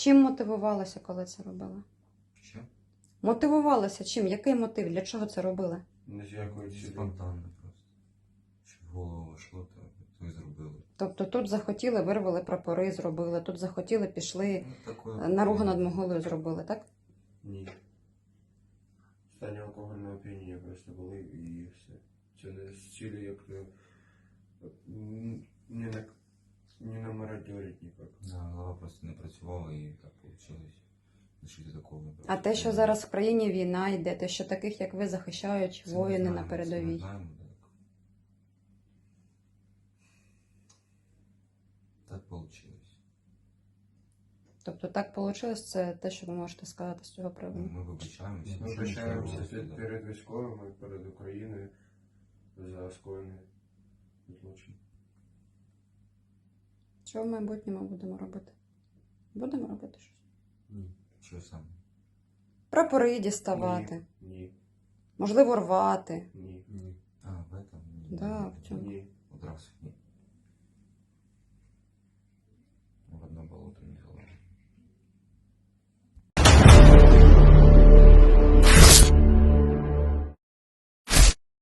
Чим мотивувалася, коли це робила? Що? Мотивувалася чим? Який мотив? Для чого це робили? Не з якої. Спонтанно просто. Що в голову йшло, то, то і зробили. Тобто тут захотіли, вирвали прапори, зробили, тут захотіли, пішли, Ну, такое наругу над могилою зробили, так? Ні. В стані алкогольного оп'яніння просто були і все. Це не з цілі, як е, м, не на, на мародерить ніяк. Да, голова просто не працювала і так вийшло. Такого. А те, що зараз в країні війна йде, те, що таких, як ви, захищають Це ми воїни на знаємо, це ми передовій. знаємо, так. Так вийшло. Тобто так вийшло, це те, що ви можете сказати з цього приводу. Ми вибачаємося. Ми вибачаємося перед військовими, перед Україною за скоєний злочин. Що в майбутньому будемо робити? Будемо робити щось? Ні. Що саме? Прапори діставати, Ні, можливо, рвати. ні, Ні. А, в этом? Ні. Да, в цьому. ні. Одразу ні.